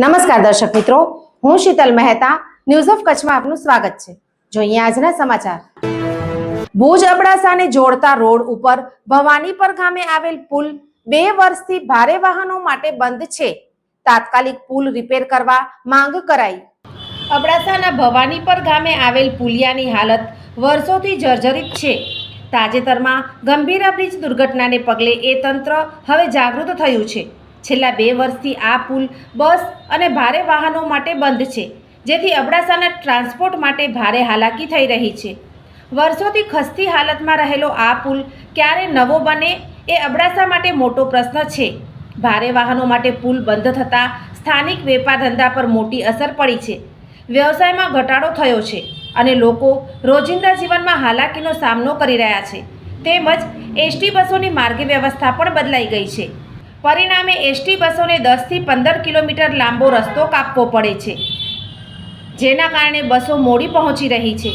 નમસ્કાર દર્શક મિત્રો, હું શીતલ મહેતા ન્યૂઝ ઓફ કચ્છમાં આપનું સ્વાગત છે. જોઈએ આજના સમાચાર. ભુજ અબડાસાને જોડતા રોડ ઉપર ભવાની પર ગામે આવેલ પુલ બે વર્ષથી ભારે વાહનો માટે બંધ છે. તાત્કાલિક પુલ રિપેર કરવા માંગ કરાઈ. અબડાસાના ભવાનીપર ગામે આવેલ પુલિયાની હાલત વર્ષોથી જર્જરિત છે. તાજેતરમાં ગંભીર બ્રિજ દુર્ઘટનાને પગલે એ તંત્ર હવે જાગૃત થયું છે. છેલ્લા બે વર્ષથી આ પુલ, બસ અને ભારે વાહનો માટે બંધ છે, જેથી અબડાસાના ટ્રાન્સપોર્ટ માટે ભારે હાલાકી થઈ રહી છે. વર્ષોથી ખસ્તી હાલતમાં રહેલો આ પુલ ક્યારે નવો બને એ અબડાસા માટે મોટો પ્રશ્ન છે. ભારે વાહનો માટે પુલ બંધ થતાં સ્થાનિક વેપાર ધંધા પર મોટી અસર પડી છે. વ્યવસાયમાં ઘટાડો થયો છે અને લોકો રોજિંદા જીવનમાં હાલાકીનો સામનો કરી રહ્યા છે. તેમજ એસટી બસોની માર્ગે વ્યવસ્થા પણ બદલાઈ ગઈ છે. પરિણામે એસટી બસોને દસથી પંદર કિલોમીટર લાંબો રસ્તો કાપવો પડે છે. જેના કારણે બસો મોડી પહોંચી રહી છે.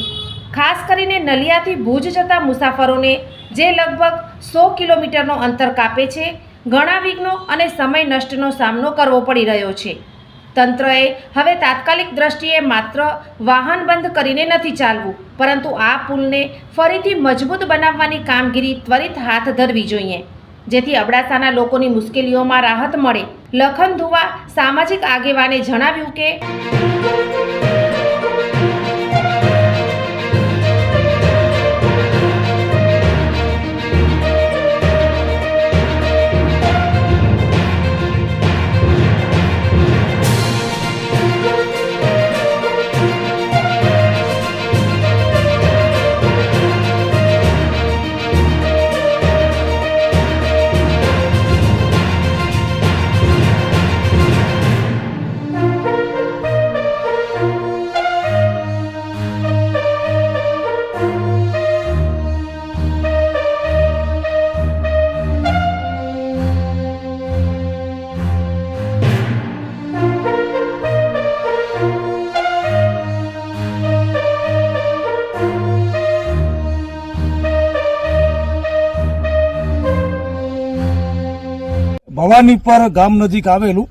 ખાસ કરીને નલિયાથી ભુજ જતા મુસાફરોને, જે લગભગ સો કિલોમીટરનો અંતર કાપે છે, ઘણા વિઘ્નો અને સમય નષ્ટનો સામનો કરવો પડી રહ્યો છે. તંત્રએ હવે તાત્કાલિક દ્રષ્ટિએ માત્ર વાહન બંધ કરીને નથી ચાલવું, પરંતુ આ પુલને ફરીથી મજબૂત બનાવવાની કામગીરી ત્વરિત હાથ ધરવી જોઈએ. જેથી અબડાસાના લોકોની મુશ્કેલીઓમાં રાહત મળે. લખન ધુવા સામાજિક આગેવાને જણાવ્યું કે ભવાની પર ગામ નજીક આવેલું.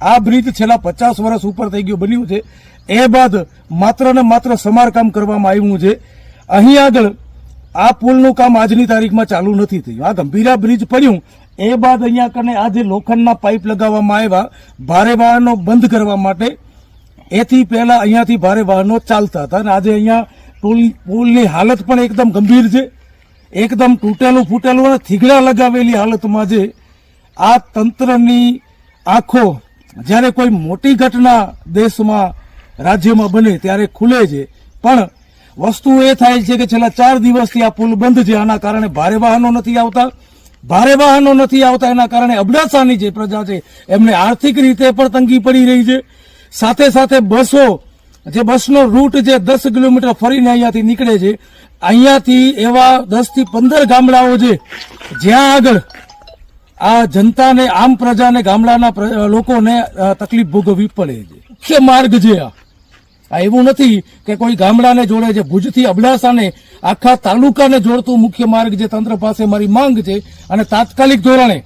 આ બ્રિજ છેલ્લા પચાસ વર્ષ ઉપર થઈ ગયું બન્યું છે. એ બાદ માત્ર ને માત્ર સમારકામ કરવામાં આવ્યું છે. અહીં આગળ આ પુલનું કામ આજની તારીખમાં ચાલુ નથી થયું. આ ગંભીરા બ્રિજ પડ્યું. એ બાદ અહીંયા કને આ જે લોખંડના પાઇપ લગાવવામાં આવ્યા. ભારે વાહનો બંધ કરવા માટે. એથી પહેલા અહીંયાથી ભારે વાહનો ચાલતા હતા અને આજે અહીંયા પુલ, પુલની હાલત પણ એકદમ ગંભીર છે. એકદમ તૂટેલું ફૂટેલું અને થીગડા લગાવેલી હાલતમાં છે આ તંત્રની આંખો જ્યારે કોઈ મોટી ઘટના દેશમાં, રાજ્યમાં બને ત્યારે ખુલે છે. પણ વસ્તુ એ થાય છે કે છેલ્લા ચાર દિવસથી આ પુલ બંધ છે. આના કારણે ભારે વાહનો નથી આવતા. ભારે વાહનો નથી આવતા. એના કારણે અબડાસાની જે પ્રજા છે, એમને આર્થિક રીતે પણ તંગી પડી રહી છે. સાથે સાથે બસો, જે બસનો રૂટ જે દસ કિલોમીટર ફરીને અહીંયાથી નીકળે છે. અહીંયાથી એવા દસથી પંદર ગામડાઓ છે, જ્યાં આગળ આ જનતાને, આમ પ્રજાને, ગામડાના લોકોને તકલીફ ભોગવવી પડે છે. મુખ્ય માર્ગ છે આ. આ એવું નથી કે કોઈ ગામડાને જોડે છે. ભુજથી અબડાસાને, આખા તાલુકાને જોડતું મુખ્ય માર્ગ જે તંત્ર પાસે મારી માંગ છે અને તાત્કાલિક ધોરણે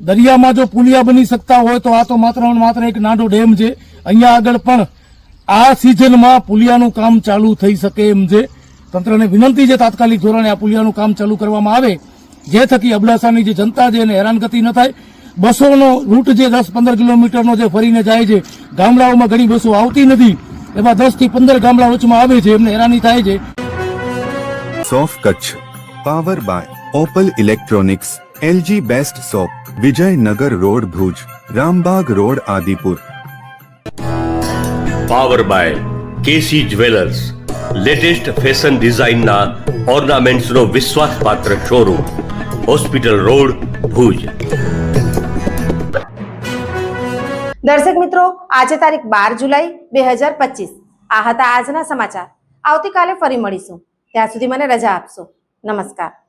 દરિયામાં જો પુલિયા બની શકતા હોય તો આ તો માત્ર માત્ર એક નાનો ડેમ છે. અહીંયા આગળ પણ આ સિઝનમાં પુલિયાનું કામ ચાલુ થઈ શકે એમ છે. તંત્રને વિનંતી છે તાત્કાલિક ધોરણે આ પુલિયાનું કામ ચાલુ કરવામાં આવે. જે થકી અબડાસાની જે જનતા છે એને હેરાનગતિ ન થાય. બસોનો રૂટ જે દસ પંદર કિલોમીટરનો જે ફરીને જાય છે ગામડાઓમાં ઘણી બસો આવતી નથી. એવા દસથી પંદર ગામડા વચમાં આવે છે એમને હેરાની થાય છે. સોફ Kutch power by Opal electronics LG best shop Vijaynagar road Bhuj Rambagh road Adipur. Power by KC jewellers latest fashion ડિઝાઇનના ઓર્નામેન્ટ્સનો વિશ્વાસપાત્ર શોરૂમ. Hospital road Bhuj. દર્શક મિત્રો, આજે તારીખ બાર જુલાઈ બે હજાર પચીસ. આ હતા આજના સમાચાર. આવતીકાલે ફરી મળીશું. ત્યાં સુધી મને રજા આપશો. નમસ્કાર.